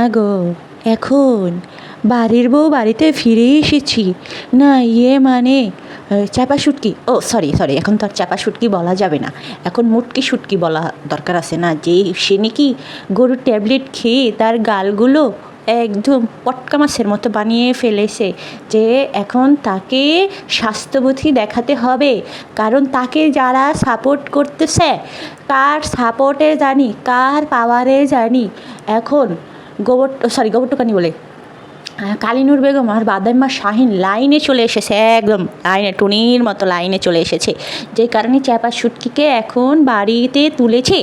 মা গো, এখন বাড়ির বউ বাড়িতে ফিরে এসেছি। না ইয়ে মানে চাপা শুটকি ও সরি সরি এখন তো আর চাপা শুটকি বলা যাবে না। এখন মুটকি শুটকি বলা দরকার আছে না। যে সে নাকি গরুর ট্যাবলেট খেয়ে তার গালগুলো একদম পটকা মাছের মতো বানিয়ে ফেলেছে যে এখন তাকে স্বাস্থ্যবোধী দেখাতে হবে। কারণ তাকে যারা সাপোর্ট করতেছে, কার সাপোর্টে জানি, কার পাওয়ারে জানি, এখন গোবর সরি গোবর টোকানি বলে। কালিনুর বেগম আর বাদাম্মা শাহিন লাইনে চলে এসেছে, একদম লাইনে, টুনির মতো লাইনে চলে এসেছে। যে কারণে চ্যাপা শুটকিকে এখন বাড়িতে তুলেছে।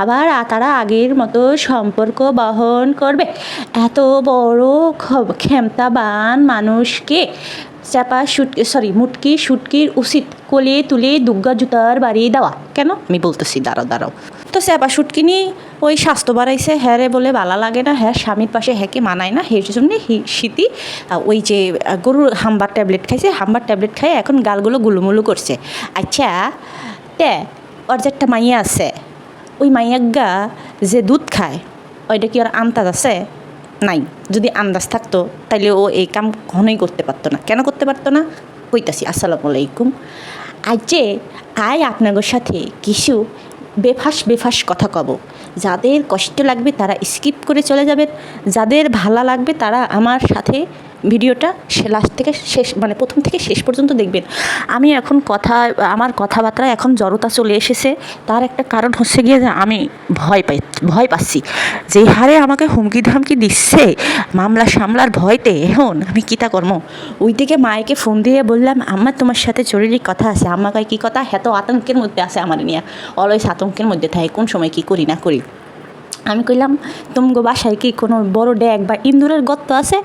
আবার তারা আগের মতো সম্পর্ক বহন করবে। এত বড় ক্ষমতাবান মানুষকে চাপা শুটকি সরি মুটকি শুটকির উচিত কোলে তুলে দুর্গা জুতার বাড়িয়ে দেওয়া। কেন? আমি বলতেছি, দাঁড়াও দাঁড়াও। তো চাপা শুটকি নিয়ে ওই স্বাস্থ্য বাড়াইছে। হ্যাঁ রে বলে ভালো লাগে না হ্যাঁ স্বামীর পাশে হ্যাঁকে মানায় না এর জন্য শীতি ওই যে গরুর হাম্বার ট্যাবলেট খাইছে, হাম্বার ট্যাবলেট খাই এখন গালগুলো গুলুমুলু করছে। আচ্ছা তে, ওর যে একটা মাইয়া আছে, ওই মাইয়াগা যে দুধ খায়, ওইটা কি ওর আন্তাজ আছে? নাই, যদি আন্দাজ থাকতো, তাইলে ও এই কাম কখনোই করতে পারতো না। কেন করতে পারতো না? কইতাছি, আসসালামু আলাইকুম। আজ যে আয় আপনাদের সাথে কিছু বেফাস বেফাস কথা কব। যাদের কষ্ট লাগবে তারা স্কিপ করে চলে যাবে যাদের ভালো লাগবে তারা আমার সাথে ভিডিওটা সে লাস্ট থেকে শেষ মানে প্রথম থেকে শেষ পর্যন্ত দেখবেন। আমি এখন কথা, আমার কথাবার্তায় এখন জড়তা চলে এসেছে। তার একটা কারণ হচ্ছে গিয়ে যে আমি ভয় পাই, ভয় পাচ্ছি। যে হারে আমাকে হুমকি ধামকি দিচ্ছে, মামলা সামলার ভয়তে, এখন আমি কীটা কর্ম ওই থেকে মায়েকে ফোন দিয়ে বললাম আমার তোমার সাথে জরুরি কথা আছে। আমাকে কী কথা? হ্যাঁ তো আতঙ্কের মধ্যে আছে আমার নিয়ে। অলওয়েজ আতঙ্কের মধ্যে থাকে কোন সময় কী করি না করি? আমি কইলাম, তুমগো বাসায় কি কোনো বড় ড্যাগ বা ইন্দুরের গর্ত আছে?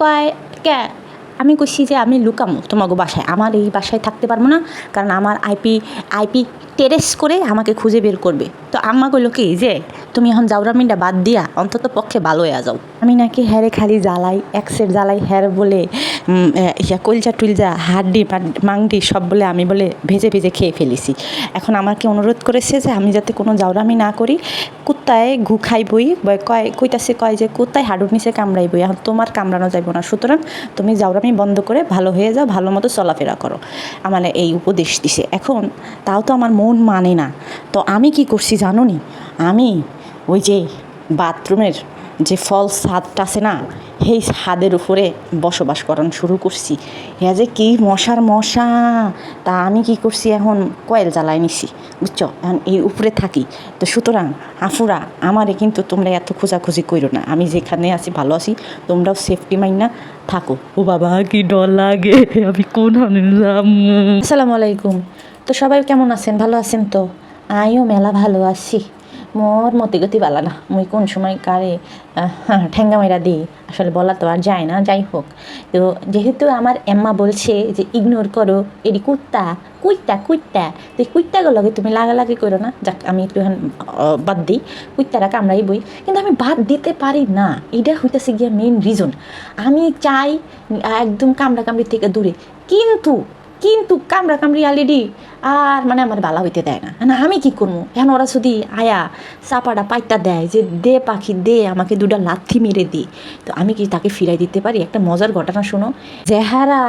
কয়, কে? আমি কইছি যে আমি লুকামো তোমাকে বাসায়। আমার এই বাসায় থাকতে পারব না, কারণ আমার আইপি আইপি টেরেস করে আমাকে খুঁজে বের করবে। তো আম্মা কইল কি, যে তুমি এখন জাউরামিনটা বাদ দিয়া অন্তত পক্ষে ভালো হয়ে যাও। আমি নাকি হ্যারে খালি জ্বালাই একসের জ্বালাই হ্যার বলে ইয়া কলজা টুলজা, হাড্ডি মাংডি, সব বলে আমি বলে ভেজে ভেজে খেয়ে ফেলেছি। এখন আমাকে অনুরোধ করেছে যে আমি যাতে কোনো জাউরামি না করি, কুত্তায় ঘু খাইবই, বা কয়, কইতাছে কয় যে, কুত্তায় হাডুর নিচে কামড়াইবই, এখন তোমার কামড়ানো যাইব না। সুতরাং তুমি জাউরামি বন্ধ করে ভালো হয়ে যাও, ভালো মতো চলাফেরা করো। আমার এই উপদেশ দিছে। এখন তাও তো আমার মন মানে না। তো আমি কি করছি জানো নি? আমি ওই যে বাথরুমের যে ফল ছাদটা আছে না সেই ছাদের উপরে বসবাস করানো শুরু করছি। হ্যা যে কি মশার মশা তা আমি কি করছি এখন? কয়েল জ্বালাই নিছি বুঝছ? এখন এই উপরে থাকি। তো সুতরাং আফুরা আমারে কিন্তু তোমরা এত খোঁজাখুঁজি করো না। আমি যেখানে আছি ভালো আছি তোমরাও সেফটি মাইন না থাকো। ও বাবা কি ডর লাগে আমি কোন আসসালামু আলাইকুম। তো সবাই কেমন আছেন? ভালো আছেন তো? আমিও মেলা ভালো আছি। মোর মতি গতি বালা না। মুই কোন সময় কারে ঠেঙ্গা মেরা দিই, আসলে বলা তো আর যায় না, যাই হোক। তো যেহেতু আমার এম্মা বলছে যে ইগনোর করো এটি কুত্তা, কুইত্তা কুইত্তা তো এই কুইত্তাগুলোকে তুমি লাগালাগি করো না। যাক, আমি একটু বাদ দিই, কুইত্তারা কামড়াই বই। কিন্তু আমি বাদ দিতে পারি না এটা হইতেছে গিয়া মেন রিজন আমি চাই একদম কামড়া কামড়ি থেকে দূরে। কিন্তু কিন্তু কামড়া কামড়ি অলরেডি আর মানে আমার বালা হইতে দেয় না। না, আমি কি করব এখন ওরা যদি আয়া চাপাটা পাইটা দেয় যে, দে পাখি, দে, আমাকে দুটা লাথি মেরে দে। তো আমি কি তাকে ফিরাই দিতে পারি? একটা মজার ঘটনা শোনো। যাহারা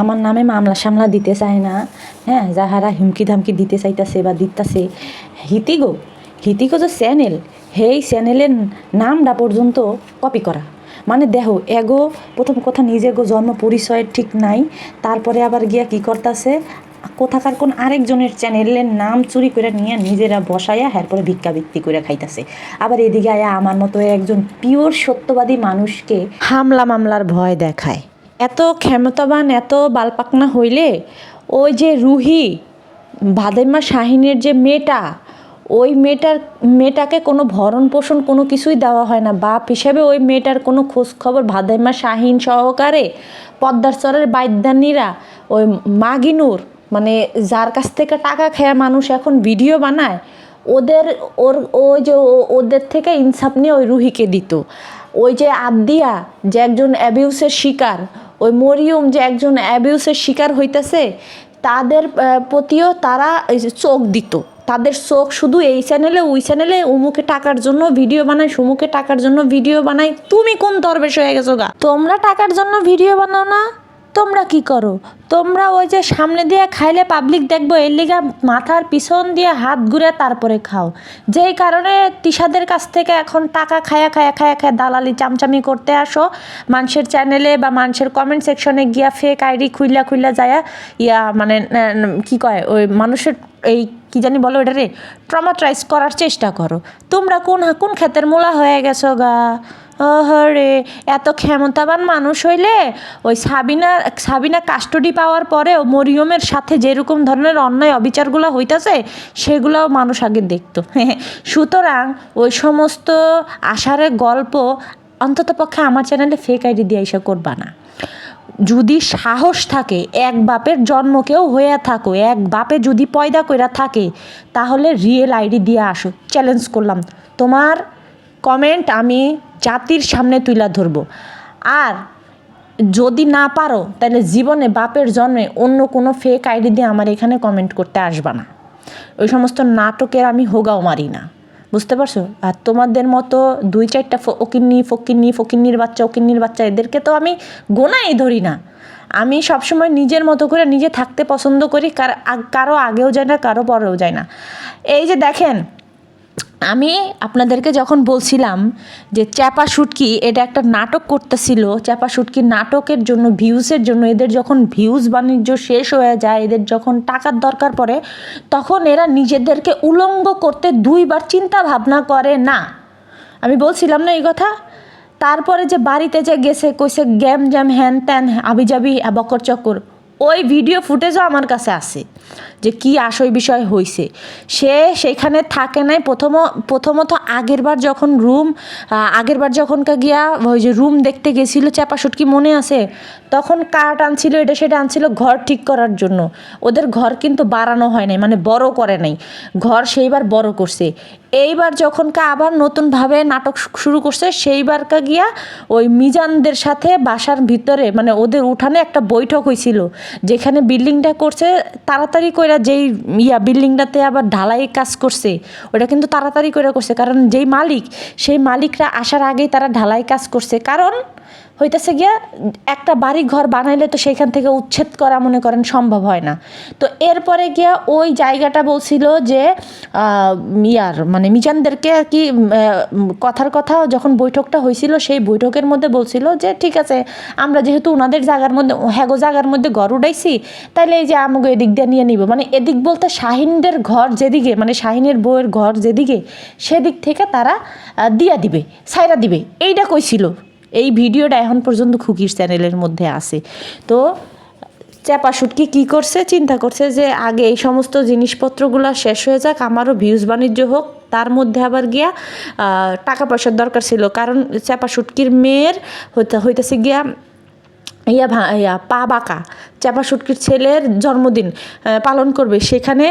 আমার নামে মামলা সামলা দিতে চায় না হ্যাঁ যাহারা হুমকি ধামকি দিতে চাইতাছে বা দিতাছে, হিতিগো হিতিগো যে চ্যানেল সেই চ্যানেলের নামটা পর্যন্ত কপি করা। মানে দেখো এগো প্রথম কথা নিজে গো জন্ম, পরিচয় ঠিক নাই, তারপরে আবার গিয়া কি করতেছে? কোথাকার কোন আরেকজনের চ্যানেলের নাম চুরি করে নিয়ে নিজেরা বসাইয়া এরপরে ভিক্ষাবৃত্তি করে খাইতেছে। আবার এদিকে আয়া আমার মতো একজন পিওর সত্যবাদী মানুষকে হামলা মামলার ভয় দেখায়। এত ক্ষমতাবান, এত বালপাকনা হইলে ওই যে রুহি ভাদেমা শাহিনের যে মেয়েটা ওই মেয়েটার, মেয়েটাকে কোনো ভরণ পোষণ কোনো কিছুই দেওয়া হয় না। বাপ হিসেবে ওই মেয়েটার কোনো খোঁজখবর ভাদাইমা শাহিন সহকারে, পদ্মার চরের বাইদ্যানীরা, ওই মাগিনুর মানে যার কাছ থেকে টাকা খেয়ে মানুষ এখন ভিডিও বানায়, ওদের ওর, ওই যে ওদের থেকে ইনসাফ নিয়ে ওই রুহিকে দিত। ওই যে আবদিয়া যে একজন অ্যাবিউসের শিকার, ওই মরিয়ম যে একজন অ্যাবিউসের শিকার হইতেছে, তাদের প্রতিও তারা চোখ দিত। তাদের চোখ শুধু এই চ্যানেলে ওই চ্যানেলে উমুকে টাকার জন্য ভিডিও বানায়, সুমুকে টাকার জন্য ভিডিও বানায়। তুমি কোন দরবেশ হয়ে গেছো গা? তোমরা টাকার জন্য ভিডিও বানাও না? তোমরা কি করো? তোমরা ওই যে সামনে দিয়ে খাইলে পাবলিক দেখব, এর লিগা মাথার পিছন দিয়ে হাত ঘুরে তারপরে খাও। যেই কারণে তিশাদের কাছ থেকে এখন টাকা খায়া খায়া খায়া খায়া দালালি চামচামি করতে আসো। মানুষের চ্যানেলে বা মানুষের কমেন্ট সেকশনে গিয়া ফেক আইডি খুইলা খুইলা যায়, ইয়া মানে কি কয়, ওই মানুষের এই কি জানি বলো এটা রে ট্রমাটাইজ করার চেষ্টা করো। তোমরা কোন কোন ক্ষেতের মূলা হয়ে গেছো গা? রে এত ক্ষমতাবান মানুষ হইলে ওই সাবিনা সাবিনা কাস্টডি পাওয়ার পরেও মরিয়মের সাথে যেরকম ধরনের অন্যায় অবিচারগুলো হইতাছে, সেগুলোও মানুষ আগে দেখতো। সুতরাং ওই সমস্ত আষাঢ়ের গল্প অন্তত পক্ষে আমার চ্যানেলে ফেক আইডি দিয়ে এসে করবা না। যদি সাহস থাকে, এক বাপের জন্ম কেউ হয়ে থাকো, এক বাপে যদি পয়দা কইরা থাকে, তাহলে রিয়েল আইডি দিয়ে আসো। চ্যালেঞ্জ করলাম। তোমার কমেন্ট আমি জাতির সামনে তুইলা ধরবো। আর যদি না পারো তাহলে জীবনে বাপের জন্মে অন্য কোনো ফেক আইডি দিয়ে আমার এখানে কমেন্ট করতে আসবা না। ওই সমস্ত নাটকের আমি হোগাও মারি না। বুঝতে পারছ? আর তোমাদের মতো দুই চারটা ওকিন্নি, ফকিন্নি, ফকিন্নির বাচ্চা, ওকিন্নির বাচ্চা, এদেরকে তো আমি গোনাই ধরি না। আমি সবসময় নিজের মতো করে নিজে থাকতে পছন্দ করি কারও আগেও যায় না, কারও পরেও যায় না। এই যে দেখেন আমি আপনাদেরকে যখন বলছিলাম যে চ্যাপা শুটকি, এটা একটা নাটক করতেছিল, চ্যাপা শুটকি নাটকের জন্য, ভিউজের জন্য, এদের যখন ভিউজ বাণিজ্য শেষ হয়ে যায়, এদের যখন টাকার দরকার পড়ে, তখন এরা নিজেদেরকে উলঙ্গ করতে দুইবার চিন্তা ভাবনা করে না। আমি বলছিলাম না এই কথা? তারপরে যে বাড়িতে যে গেছে, কইছে, গ্যাম জ্যাম হ্যান ত্যান আবিজাবি বকর চক্কর ওই ভিডিও ফুটেজও আমার কাছে আছে। যে কি আসল বিষয় হয়েছে সে সেখানে থাকে নাই। প্রথম, প্রথমত আগেরবার যখন রুম আগেরবার যখন কা গিয়া ওই যে রুম দেখতে গেছিল চাপা সুটকি মনে আছে? তখন কাঠ আনছিল, এটা সেটা আনছিল ঘর ঠিক করার জন্য। ওদের ঘর কিন্তু বাড়ানো হয় নাই মানে বড় করে নাই। ঘর সেইবার বড় করছে। এইবার যখন কা আবার নতুনভাবে নাটক শুরু করছে, সেইবার কা গিয়া ওই মিজানদের সাথে বাসার ভিতরে মানে ওদের উঠানে একটা বৈঠক হয়েছিল যেখানে বিল্ডিংটা করছে, তাড়াতাড়ি কইরা যেই ইয়া বিল্ডিংটাতে আবার ঢালাই কাজ করছে, ওটা কিন্তু তাড়াতাড়ি করে করছে। কারণ যেই মালিক, সেই মালিকরা আসার আগেই তারা ঢালাই কাজ করছে। কারণ হইতেছে গিয়া একটা বাড়ি ঘর বানাইলে তো সেখান থেকে উচ্ছেদ করা মনে করেন সম্ভব হয় না। তো এরপরে গিয়া ওই জায়গাটা বলছিল যে ইয়ার মানে মিজানদেরকে আর কি কথার কথা যখন বৈঠকটা হয়েছিল সেই বৈঠকের মধ্যে বলছিল যে, ঠিক আছে, আমরা যেহেতু ওনাদের জায়গার মধ্যে, হ্যাগো জায়গার মধ্যে ঘর উঠাইছি, তাইলে এই যে আমাকে এদিক দিয়ে নিয়ে নিব। মানে এদিক বলতে শাহিনদের ঘর যেদিকে মানে শাহিনের বউয়ের ঘর যেদিকে, সেদিক থেকে তারা দিয়া দিবে সাইরা দিবে। এইটা কইছিল। এই ভিডিওটা এখন পর্যন্ত খুকির চ্যানেলের মধ্যে আছে। তো চ্যাপা শুটকি কী করছে? চিন্তা করছে যে আগে এই সমস্ত জিনিসপত্রগুলো শেষ হয়ে যাক, আমারও ভিউজ বাণিজ্য হোক, তার মধ্যে আবার গিয়া টাকা পয়সার দরকার ছিল। কারণ চ্যাপা শুটকির মেয়ের হইতে, হইতেছে গিয়া ইয়া ভা, ইয়া পা বাঁকা। চাপা সুটকির ছেলের জন্মদিন পালন করবে। সেখানে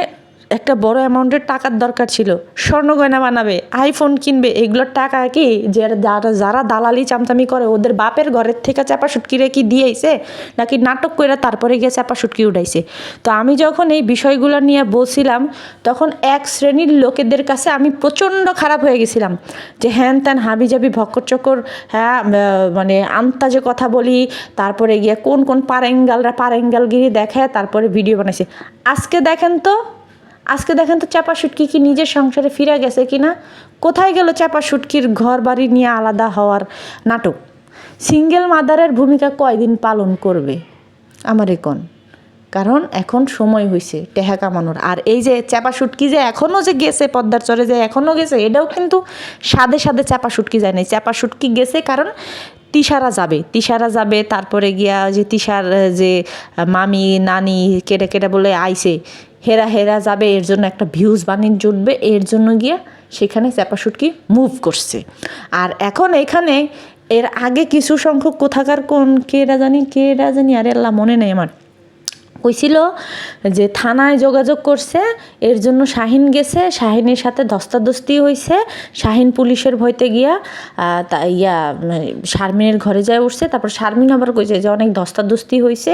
একটা বড় অ্যামাউন্টের টাকার দরকার ছিল। স্বর্ণ গয়না বানাবে আইফোন কিনবে, এগুলোর টাকা কি যে যারা যারা দালালি চামচামি করে, ওদের বাপের ঘরের থেকে চাপা সুটকিরে কি দিয়েছে? নাকি নাটক করে তারপরে গিয়ে চাপা সুটকি উঠাইছে তো আমি যখন এই বিষয়গুলো নিয়ে বলছিলাম, তখন এক শ্রেণির লোকেদের কাছে আমি প্রচণ্ড খারাপ হয়ে গেছিলাম। যে হ্যান ত্যান, হাবি জাবি, ভক্কর চক্কর হ্যাঁ মানে আন্তাজে কথা বলি, তারপরে গিয়ে কোন কোন পারেঙ্গালরা পারেঙ্গালগিরি দেখায় তারপরে ভিডিও বানাইছে। আজকে দেখেন তো আজকে দেখেন তো চাপা সুটকি কি নিজের সংসারে ফিরে গেছে কি না কোথায় গেল চাপা সুটকির ঘর বাড়ি নিয়ে আলাদা হওয়ার নাটক? সিঙ্গেল মাদারের ভূমিকা কয়দিন পালন করবে? আমার কোন। কারণ এখন সময় হয়েছে টেহা কামানোর। আর এই যে চাপা সুটকি যে এখনও যে গেছে, পদ্মার চরে যে এখনও গেছে, এটাও কিন্তু সাদে সাদে চাপা সুটকি যায় নাই। চাপা সুটকি গেছে কারণ তিসারা যাবে। তিসারা যাবে, তারপরে গিয়া যে তিসার যে মামি, নানি কেটে কেটে বলে আইসে হেরা হেরা যাবে, এর জন্য একটা ভিউজ বানিয়ে জুটবে, এর জন্য গিয়া সেখানে চ্যাপাশুটকি মুভ করছে। আর এখন এখানে এর আগে কিছু সংখ্যক কোথাকার কোন কেরা জানি কেরা জানি, আরে আল্লাহ মনে নেই আমার। কইছিল যে থানায় যোগাযোগ করছে, এর জন্য শাহিন গেছে, শাহিনের সাথে ধস্তাধস্তি হয়েছে শাহিন পুলিশের ভয়তে গিয়া তা, ইয়া শারমিনের ঘরে যায় উঠছে, তারপর শারমিন আবার কইছে যে অনেক ধস্তাধস্তি হয়েছে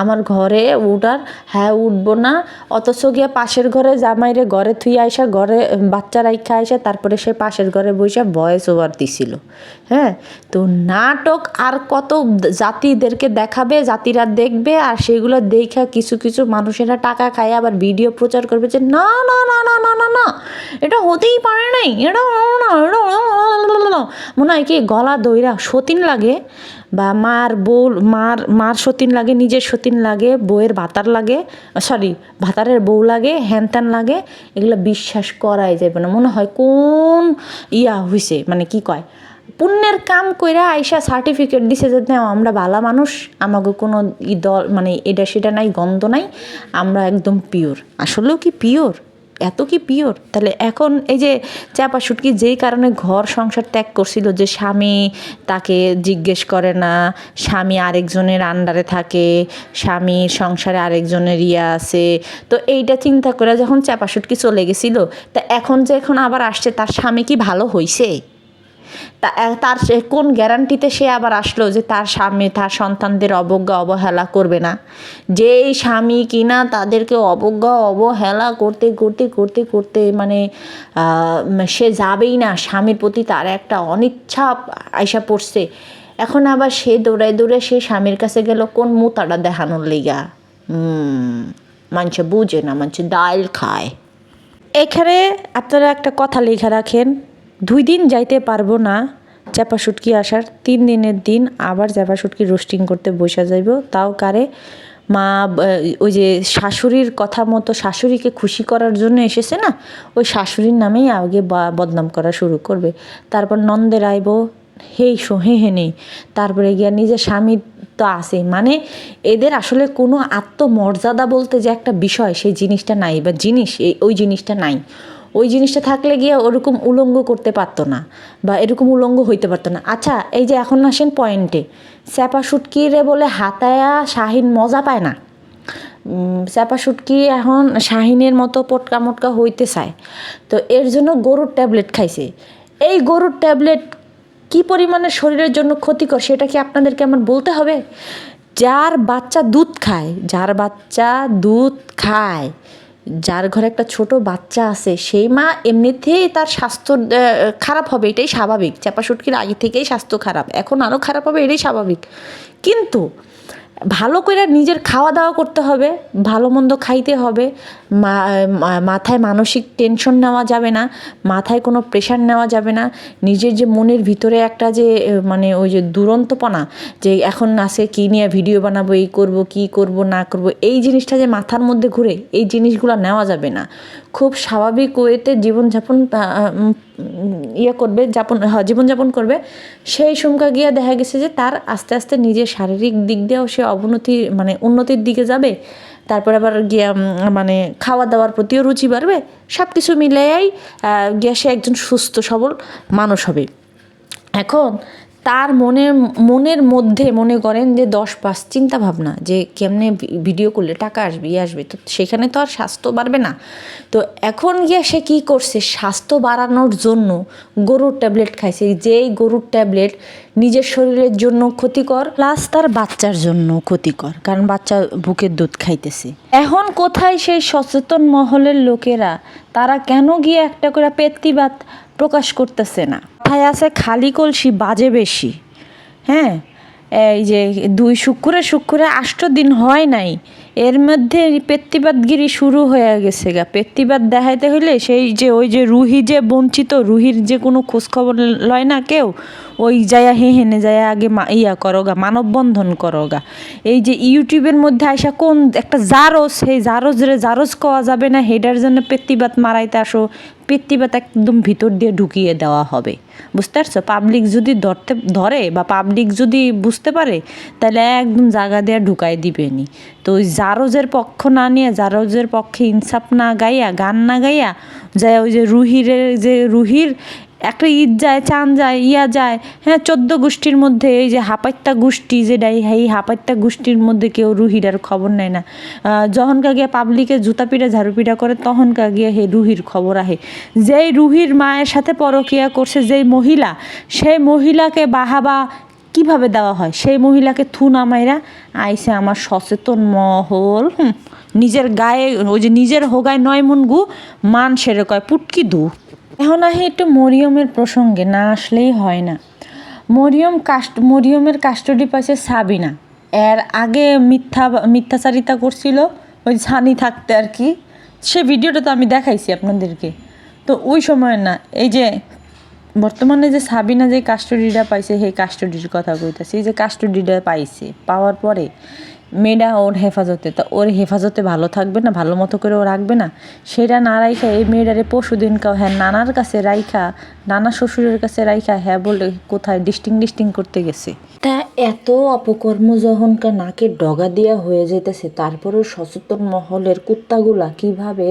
আমার ঘরে উঠার হ্যাঁ উঠবো না, অথচ গিয়া পাশের ঘরে জামাইরে ঘরে থুই আইসা, ঘরে বাচ্চা রাইখা আইসা, তারপরে সে পাশের ঘরে বইসা ভয়েস ওভার দিছিল। হ্যাঁ তো নাটক আর কত জাতিদেরকে দেখাবে, জাতিরা দেখবে, আর সেগুলো দেখা কিছু কিছু মানুষেরা টাকা খায় আবার ভিডিও প্রচার করবে যে না না না না না না না এটা হতেই পারে নাই এটা না, মনে হয় কি গলা দইরা সতীন লাগে বা মার বউ মার মার সতীন লাগে নিজের সতীন লাগে বউয়ের ভাতার লাগে সরি ভাতারের বউ লাগে হ্যান ত্যান লাগে এগুলো বিশ্বাস করাই যাবে না মনে হয় কোন ইয়া হইছে মানে কি কয় পুণ্যের কাম কইরা আইসা সার্টিফিকেট দিছে যে আমরা ভালো মানুষ আমাকে কোনো দল মানে এটা সেটা নাই, গন্ধ নাই, আমরা একদম পিওর আসলেও কি পিওর এত কি পিওর তাহলে এখন এই যে চাপা সুটকি যেই কারণে ঘর সংসার ত্যাগ করছিল যে স্বামী তাকে জিজ্ঞেস করে না, স্বামী আরেকজনের আন্ডারে থাকে, স্বামী সংসারে আরেকজনের ইয়া আছে, তো এইটা চিন্তা করে যখন চাপা সুটকি চলে গেছিল, তা এখন যে এখন আবার আসছে, তার স্বামী কি ভালো হইছে? তার সে- কোন গ্যারান্টিতে সে আবার আসলো যে তার স্বামী, তার সন্তানদের অবজ্ঞা, অবহেলা করবে না? যেই স্বামী কিনা তাদেরকে অবজ্ঞা, অবহেলা করতে করতে করতে করতে মানে সে যাবেই না। স্বামীর প্রতি তার একটা অনিচ্ছা আইসা পড়ছে। এখন আবার সে দৌড়ায় দৌড়ে সে স্বামীর কাছে গেল, কোন মুতাটা দেখানোর লিগা? মানুষে বুঝে না, মানুষে ডাল খায়। এখানে আপনারা একটা কথা লেখা রাখেন। দুই দিন যাইতে পারব না চাপা শুটকি আসার। তিন দিনের দিন আবার চাপা শুটকি রোস্টিং করতে বসে যাইব। তাও কারে মা ওই যে শাশুড়ির কথা মতো শাশুড়িকে খুশি করার জন্য এসেছে না, ওই শাশুড়ির নামেই আগে বদনাম করা শুরু করবে। তারপর নন্দের আইব হেই শো, হে হে, নেই। তারপরে গিয়া নিজের স্বামী তো আছে মানে এদের আসলে কোনো আত্মমর্যাদা বলতে যে একটা বিষয়, সেই জিনিসটা নাই বা জিনিস ওই জিনিসটা নাই। ওই জিনিসটা থাকলে গিয়ে ওরকম উলঙ্গ করতে পারতো না বা এরকম উলঙ্গ হইতে পারতো না। আচ্ছা এই যে এখন আসেন পয়েন্টে স্যাপা শুটকিরে বলে হাতায়া শাহিন মজা পায় না। চাপা শুটকি এখন শাহিনের মতো পটকা মটকা হইতে চায়। তো এর জন্য গরুর ট্যাবলেট খাইছে। এই গরুর ট্যাবলেট কি পরিমাণে শরীরের জন্য ক্ষতিকর সেটা কি আপনাদেরকে আমার বলতে হবে? যার বাচ্চা দুধ খায়, যার বাচ্চা দুধ খায় যার ঘরে একটা ছোট বাচ্চা আছে, সেই মা এমনিতেই তার স্বাস্থ্য খারাপ হবে, এটাই স্বাভাবিক। চাপা শুটকির আগে থেকেই স্বাস্থ্য খারাপ, এখন আরও খারাপ হবে, এটাই স্বাভাবিক। কিন্তু ভালো করে নিজের খাওয়া দাওয়া করতে হবে, ভালো মন্দ খাইতে হবে মাথায় মানসিক টেনশন নেওয়া যাবে না, মাথায় কোনো প্রেশার নেওয়া যাবে না, নিজের যে মনের ভিতরে একটা যে মানে ওই যে দুরন্তপনা, যে এখন আসে কী নিয়ে ভিডিও বানাবো, এই করব, কি করব, না করব, এই জিনিসটা যে মাথার মধ্যে ঘুরে, এই জিনিসগুলো নেওয়া যাবে না। খুব স্বাভাবিক ওয়েতে জীবনযাপন ইয়ে করবে, যাপন জীবনযাপন করবে। সেই সংখ্যা গিয়ে দেখা গেছে যে তার আস্তে আস্তে নিজের শারীরিক দিক দিয়েও সে অবনতি মানে উন্নতির দিকে যাবে। তারপর আবার গিয়া মানে খাওয়া দাওয়ার প্রতিও রুচি বাড়বে। সব কিছু মিলেই গিয়া সে একজন সুস্থ, সবল মানুষ হবে। এখন তার মনে, মনের মধ্যে মনে করেন যে দশ পাঁচ চিন্তা ভাবনা যে কেমনে ভিডিও করলে টাকা আসবে ইয়ে আসবে। তো সেখানে তো আর স্বাস্থ্য বাড়বে না। তো এখন গিয়ে সে কী করছে? স্বাস্থ্য বাড়ানোর জন্য গরুর ট্যাবলেট খাইছে। যেই গরুর ট্যাবলেট নিজের শরীরের জন্য ক্ষতিকর প্লাস তার বাচ্চার জন্য ক্ষতিকর, কারণ বাচ্চা বুকের দুধ খাইতেছে। এখন কোথায় সেই সচেতন মহলের লোকেরা? তারা কেন গিয়ে একটা করে পেত্তিবাদ প্রকাশ করতেছে না? কথায় আছে খালি কলসি, বাজে বেশি। হ্যাঁ? এই যে দুই শুক্রে শুক্রে আষ্ট দিন হয় নাই। এর মধ্যে পেত্তিবাদগিরি শুরু হয়ে গেছে গা। পেত্তিবাদ দেখাইতে হইলে সেই যে, ওই যে রুহি যে বঞ্চিত, রুহির যে কোনো খোঁজখবর লয় না কেউ ওই যায়া হে হেনে যায়া আগে মা- ইয়া করোগা, মানববন্ধন করোগা। এই যে ইউটিউবের মধ্যে আইসা কোন একটা জারস সেই জারস রে জারজ কওয়া যাবে না, হেডার জন্য পেত্তিবাদ মারাইতে আসো পেত্তিবাদ একদম ভিতর দিয়ে ঢুকিয়ে দেওয়া হবে। বুঝতে পারছ? পাবলিক যদি ধরতে, ধরে বা পাবলিক যদি বুঝতে পারে, তাহলে একদম জায়গা দেওয়া ঢুকাই দিবেনি। তো ওই জারজের পক্ষ না নিয়ে, জারজের পক্ষে ইনসাফ না গাইয়া, গান না গাইয়া, যায় ওই যে রুহিরের যে রুহির একটা ঈদ যায় চান যায় ইয়া যায় হ্যাঁ চোদ্দ গোষ্ঠীর মধ্যে এই যে হাপাইত্তা গোষ্ঠী যেটাই এই হাপাইত্তা গোষ্ঠীর মধ্যে কেউ রুহিরার খবর নেয় না। আহ, যখনকা গিয়ে পাবলিকে জুতা পিটা ঝাড়ু পিটা করে তখনকা গিয়ে হে রুহির খবর আহে। যেই রুহির মায়ের সাথে পরকিয়া করছে যেই মহিলা সেই মহিলাকে বাহাবা কীভাবে দেওয়া হয়? সেই মহিলাকে থু নামাইরা আইসে আমার সচেতন মহল নিজের গায়ে ওই যে নিজের হোগায় নয় মন গু মান সেরে কয় পুটকি দু। এখন আহি একটু মরিয়মের প্রসঙ্গে, না আসলেই হয় না। মরিয়ম কাস্ট, মরিয়মের কাস্টডি পাইছে সাবিনা। এর আগে মিথ্যা, মিথ্যাচারিতা করছিল, ওই ছানি থাকতে আর কি। সে ভিডিওটা তো আমি দেখাইছি আপনাদেরকে। তো ওই সময় না, এই যে বর্তমানে যে সাবিনা যে কাস্টডিটা পাইছে, সেই কাস্টডির কথা কইতাছি। যে কাস্টডিটা পাইছে, পাওয়ার পরে মেয়েটা ওর হেফাজতে। তা ওর হেফাজতে ভালো থাকবে না, ভালো মতো করে ও রাখবে না? সেটা না রাইখা এই মেয়েটারে পরশু দিন কাও হ্যাঁ নানার কাছে রাইখা, নানা শ্বশুরের কাছে রাইখা হ্যাঁ বলে কোথায় ডিস্টিং ডিস্টিং করতে গেছে। তা এত অপকর্ম যখনকার নাকে ডগা দিয়া হয়ে যেতেছে তারপরেও সচেতন মহলের কুত্তাগুলা কীভাবে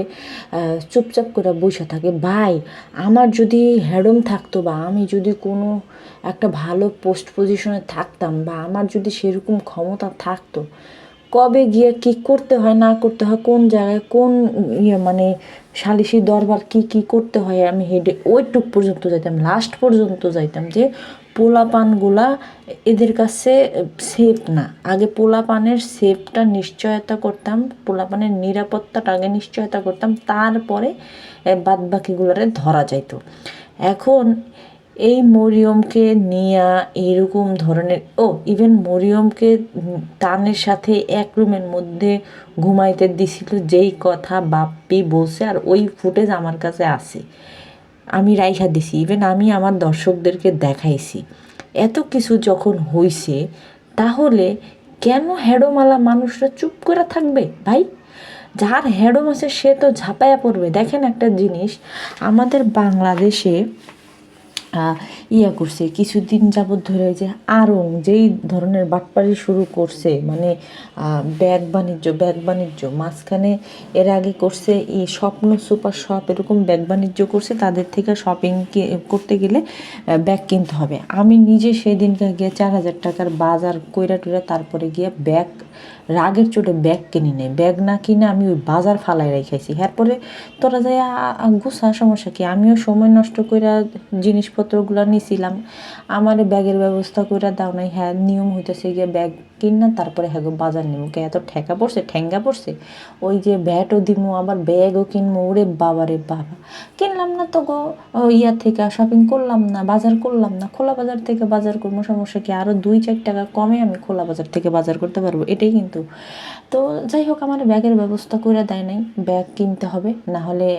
চুপচাপ করে বসে থাকে? ভাই, আমার যদি হ্যাডম থাকতো বা আমি যদি কোনো একটা ভালো পোস্ট পজিশনে থাকতাম বা আমার যদি সেরকম ক্ষমতা থাকতো, কবে গিয়ে কি করতে হয়, না করতে হয়, কোন জায়গায় কোন ইয়ে মানে সালিশি দরবার কি কি করতে হয়, আমি হেডে, ওইটুক পর্যন্ত যাইতাম লাস্ট পর্যন্ত যাইতাম যে পোলাপানগুলা এদের কাছে সেফ না। আগে পোলাপানের সেফটা নিশ্চয়তা করতাম, পোলাপানের নিরাপত্তাটা আগে নিশ্চয়তা করতাম, তারপরে বাদ বাকিগুলারে ধরা যাইতো। এখন এই মরিয়মকে নিয়া এরকম ধরনের, ও ইভেন মরিয়মকে তানের সাথে এক রুমের মধ্যে ঘুমাইতে দিছিল, যেই কথা বাপ্পি বলছে আর ওই ফুটেজ আমার কাছে আছে। আমি রাইখা দিছি ইভেন আমি আমার দর্শকদেরকে দেখাইছি। এত কিছু যখন হইছে, তাহলে কেন হেডোমালা মানুষরা চুপ করে থাকবে ভাই? যার হেডম আছে, সে তো ঝাঁপায়া পড়বে। দেখেন একটা জিনিস, আমাদের বাংলাদেশে ইয়া করছে, কিছুদিন যাবৎ ধরে যে আরং যেই ধরনের বাটপাড়ি শুরু করছে মানে ব্যাগ বাণিজ্য ব্যাগ বাণিজ্য, মাঝখানে এর আগে করছে এই স্বপ্ন সুপার শপ, এরকম ব্যাগ বাণিজ্য করছে, তাদের থেকে শপিং করতে গেলে ব্যাগ কিনতে হবে। আমি নিজে সেদিনকে গিয়ে চার হাজার টাকার বাজার কইরা টুইরা তারপরে গিয়ে ব্যাগ রাগের চোটে ব্যাগ কিনি নেই। ব্যাগ না কিনে আমি ওই বাজার ফালাই রেখেছি। এরপরে তোরা যাই গুছা, সমস্যা কি? আমিও সময় নষ্ট কইরা জিনিসপত্রগুলো নিছিলাম। আমার ব্যাগের ব্যবস্থা কইরা দাও নাই। হ্যাঁ নিয়ম হইতেছে গিয়ে ব্যাগ কিনা তারপরে হ্যাঁ বাজার নিমু। কে এত ঠেকা পড়ছে, ঠেঙ্গা পড়ছে? ওই যে ব্যাটও দিমু, আবার ব্যাগও কিনবো ওরে বাবা রে বাবা। কিনলাম না তো গো ইয়া থেকে শপিং করলাম না, বাজার করলাম না। খোলা বাজার থেকে বাজার করব সমস্যা কি? আরও দুই চার টাকা কমে আমি খোলা বাজার থেকে বাজার করতে পারব। এটাই কিন্তু। তো যাই হোক, আমার ব্যাগের ব্যবস্থা করে দেয় নাই। ব্যাগ কিনতে হবে, না হলে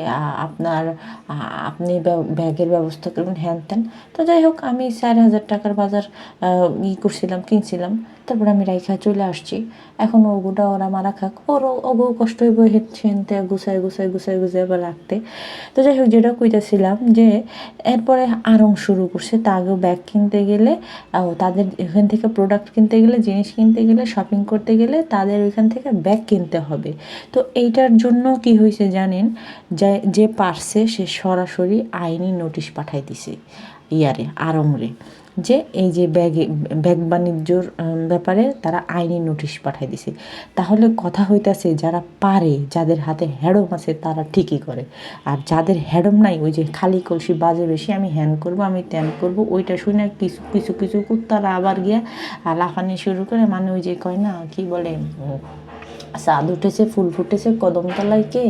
আপনার আপনি ব্যাগের ব্যবস্থা করবেন, হ্যান ত্যান। তো যাই হোক, আমি চার হাজার টাকার বাজার ই করছিলাম, কিনছিলাম। তারপর আমি রাইখা চলে আসছি। এখন ওগুটা ওরা মারা খাক। ওর ওগো কষ্ট হইব হেনতে গুছায় গুছায় গুছায় গুছায় আবার রাখতে। তো যাই হোক, যেটা কইতেছিলাম যে, এরপরে আরং শুরু করছে। তা আগেও ব্যাগ কিনতে গেলে তাদের এখান থেকে প্রোডাক্ট কিনতে গেলে, জিনিস কিনতে গেলে শপিং করতে গেলে তাদের ওইখান থেকে ব্যাগ কিনতে হবে। তো এইটার জন্য কি হয়েছে জানেন? যে যে পারছে সে সরাসরি আইনি নোটিশ পাঠাই দিছে ইয়ারে, আরংরে। যে এই যে ব্যাগে, ব্যাগ বাণিজ্যর ব্যাপারে তারা আইনি নোটিশ পাঠাই দিছে। তাহলে কথা হইতাছে যারা পারে, যাদের হাতে হ্যাডম আছে, তারা ঠিকই করে। আর যাদের হ্যাডম নাই, ওই যে খালি কলসি বাজে বেশি, আমি হ্যান করব, আমি ত্যান করব, ওইটা শুনে কিছু কিছু কিছু কুত্তারা আবার গিয়া লাফানি শুরু করে মানে ওই যে কয় না, কি বলে চাঁদ উঠেছে, ফুল ফুটেছে, কদমতলায় কে?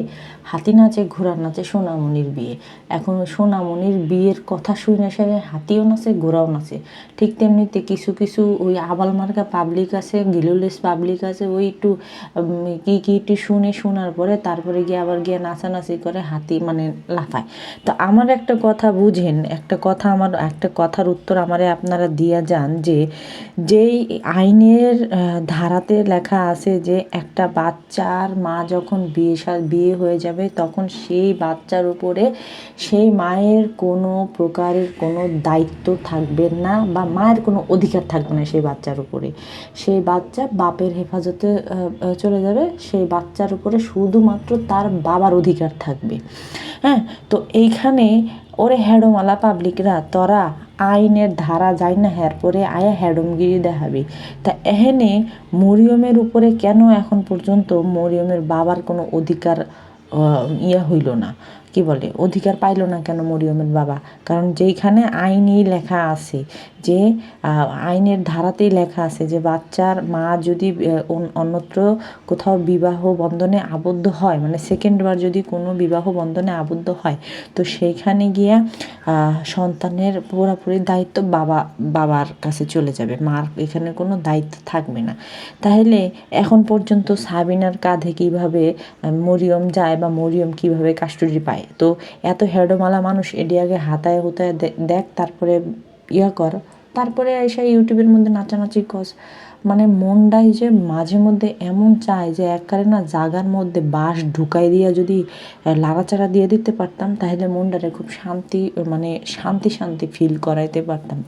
হাতি নাচে ঘোড়া নাচে সোনামণির বিয়ে। এখন ওই সোনামণির বিয়ের কথা শুনে সেরে হাতিও নাচে, ঘোড়াও নাচে। ঠিক তেমনিতে কিছু কিছু ওই আবাল মার্কা পাবলিক আছে, গিলুলেস পাবলিক আছে, ওই একটু কি কি একটু শুনে শোনার পরে তারপরে গিয়ে আবার গিয়ে নাচানাচি করে হাতি মানে লাফায়। তো আমার একটা কথা বুঝেন, একটা কথা আমার, একটা কথার উত্তর আমারে আপনারা দিয়া যান যে, যেই আইনের ধারাতে লেখা আছে যে একটা বাচ্চার মা যখন বিয়ে সা- বিয়ে হয়ে যাবে তখন সেই বাচ্চার উপরে সেই মায়ের কোনো প্রকারের কোনো দায়িত্ব থাকবে না বা মায়ের কোনো অধিকার থাকবে না সেই বাচ্চার উপরে। সেই বাচ্চা বাপের হেফাজতে চলে যাবে, সেই বাচ্চার উপরে শুধুমাত্র তার বাবার অধিকার থাকবে। হ্যাঁ তো এইখানে ওরে হ্যাডোমালা পাবলিকরা, তোরা আইনের ধারা যায় না হ্যার পরে আয়া হ্যাডমগিরি দেখাবি। তা এহেনে মরিয়মের উপরে কেন এখন পর্যন্ত মরিয়মের বাবার কোনো অধিকার ইয়ে হইল না। কি বলে, অধিকার পাইলো না কেন মরিয়মের বাবা? কারণ যেইখানে আইনেই লেখা আছে যে আইনের ধারাতেই লেখা আছে যে, বাচ্চার মা যদি অন্যত্র কোথাও বিবাহ বন্ধনে আবদ্ধ হয় মানে সেকেন্ডবার যদি কোনো বিবাহ বন্ধনে আবদ্ধ হয়, তো সেইখানে গিয়া সন্তানের পুরোপুরি দায়িত্ব বাবা, বাবার কাছে চলে যাবে। মার এখানে কোনো দায়িত্ব থাকবে না। তাহলে এখন পর্যন্ত সাবিনার কাঁধে কীভাবে মরিয়ম যায় বা মরিয়ম কীভাবে কাস্টডি পায়? তো এত হেডোমালা মানুষ এডি আগে হাতায় হুতায় দেখ, তারপরে ইয়া কর। তারপরে এসে ইউটিউবের মধ্যে নাচানাচি কস মানে মনটাই যে মাঝে মধ্যে এমন চায় যে একবারে না জাগার মধ্যে বাঁশ ঢুকাই দিয়া যদি লাড়াচাড়া দিয়ে দিতে পারতাম, তাহলে মনটারে খুব শান্তি মানে শান্তি শান্তি ফিল করাইতে পারতাম।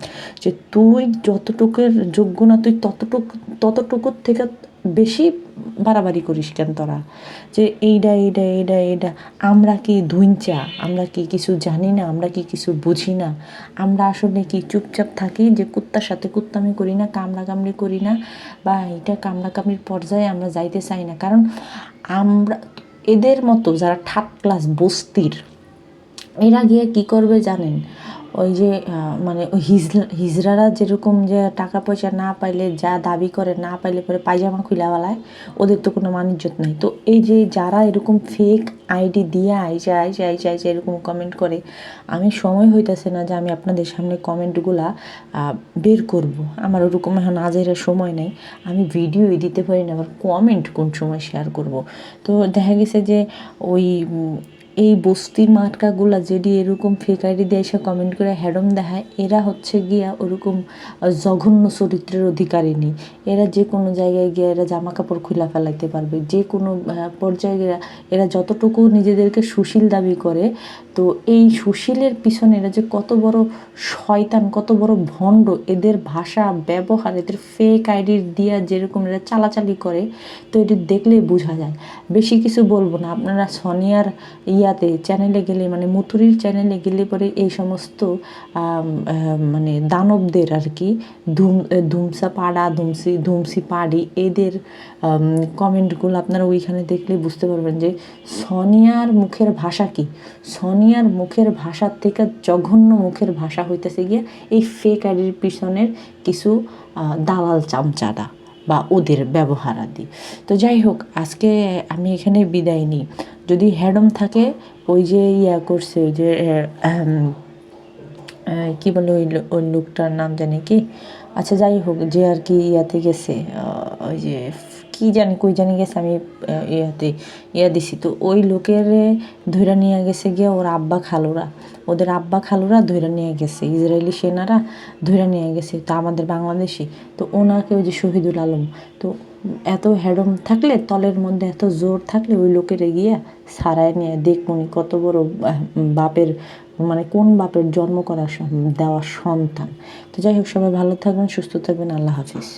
যে তুই যতটুকুর যোগ্য না, তুই ততটুকু ততটুকুর থেকে বেশি বাড়াবাড়ি করিস কেন তোরা? যে এইটা এইটা এইটা এইটা আমরা কি ধুইঞ্চা আমরা কি কিছু জানি না? আমরা কি কিছু বুঝি না? আমরা আসলে কি চুপচাপ থাকি যে কুত্তার সাথে কুত্তামি করি না কামড়া কামড়ি করি না? বা এটা কামড়া কামড়ির পর্যায়ে আমরা যাইতে চাই না। কারণ আমরা, এদের মতো যারা থার্ড ক্লাস বস্তির, এরা গিয়ে কি করবে জানেন? ওই যে মানে হিজলা যেরকম যে টাকা পয়সা না পাইলে, যা দাবি করে না পাইলে পরে পায়জামা খুলাওয়ালায় ওদের তো কোনো মানিজ্যত নাই। তো এই যে যারা এরকম ফেক আইডি দিয়ে আইসা আইসা আইসা আইসা এরকম কমেন্ট করে, আমি সময় হইতাছে না যে আমি আপনাদের সামনে কমেন্টগুলা বের করব। আমার ওরকম এখন আজের সময় নেই। আমি ভিডিওই দিতে পারি না, আবার কমেন্ট কোন সময় শেয়ার করব? তো দেখা গেছে যে ওই এই বস্তির মার্কাগুলা যেটি এরকম ফেক আইডি দিয়ে এসে কমেন্ট করে হ্যাডম দেখায়, এরা হচ্ছে গিয়া ওরকম জঘন্য চরিত্রের অধিকারী নেই। এরা যে কোনো জায়গায় গিয়ে এরা জামা কাপড় খুলা ফেলাইতে পারবে। যে কোনো পর্যায়ে এরা যতটুকু নিজেদেরকে সুশীল দাবি করে, তো এই সুশীলের পিছনে এরা যে কত বড় শয়তান, কত বড় ভণ্ড, এদের ভাষা, ব্যবহার, এদের ফেক আইডির দিয়া যেরকম এরা চালাচালি করে, তো এটি দেখলেই বোঝা যায়। বেশি কিছু বলব না। আপনারা সোনিয়ার ইয়াতে চ্যানেলে গেলে মানে মুতুরির চ্যানেলে গেলে পরে এই সমস্ত মানে দানবদের আর কি, ধুম ধুমসা পাড়া, ধুমসি ধুমসি পাড়ি, এদের কমেন্টগুলো আপনারা ওইখানে দেখলে বুঝতে পারবেন যে সনিয়ার মুখের ভাষা কি? সনিয়ার মুখের ভাষার থেকে জঘন্য মুখের ভাষা হইতেছে গিয়ে এই ফেক আইডির পিছনের কিছু দালাল চামচারা। বা ওদের ব্যবহার আদি। তো যাই হোক আজকে আমি এখানে বিদায় নিই। যদি হ্যাডম থাকে, ওই যে ইয়া করছে, ওই যে কি বলে ওই ওই লোকটার নাম জানি কি? আচ্ছা যাই হোক যে আর কি ইয়াতে গেছে ওই যে কি জানি, কই জানি গেছে আমি ইয়াতে, ইয়া দিছি। তো ওই লোকের ধইরা নিয়ে গেছে গিয়ে ওর আব্বা খালুরা। ওদের আব্বা খালুরা ধইরা নিয়ে গেছে ইসরায়েলি সেনারা ধইরা নিয়ে গেছে, তো আমাদের বাংলাদেশি। তো ওনাকে ওই যে শহীদুল আলম, তো এত হ্যাডম থাকলে, তলের মধ্যে এত জোর থাকলে ওই লোকের গিয়ে সারায় নিয়ে দেখমনি কত বড় বাপের মানে কোন বাপের জন্ম করা দেওয়া সন্তান। তো যাই হোক, সবাই ভালো থাকবেন, সুস্থ থাকবেন, আল্লাহ হাফিজ।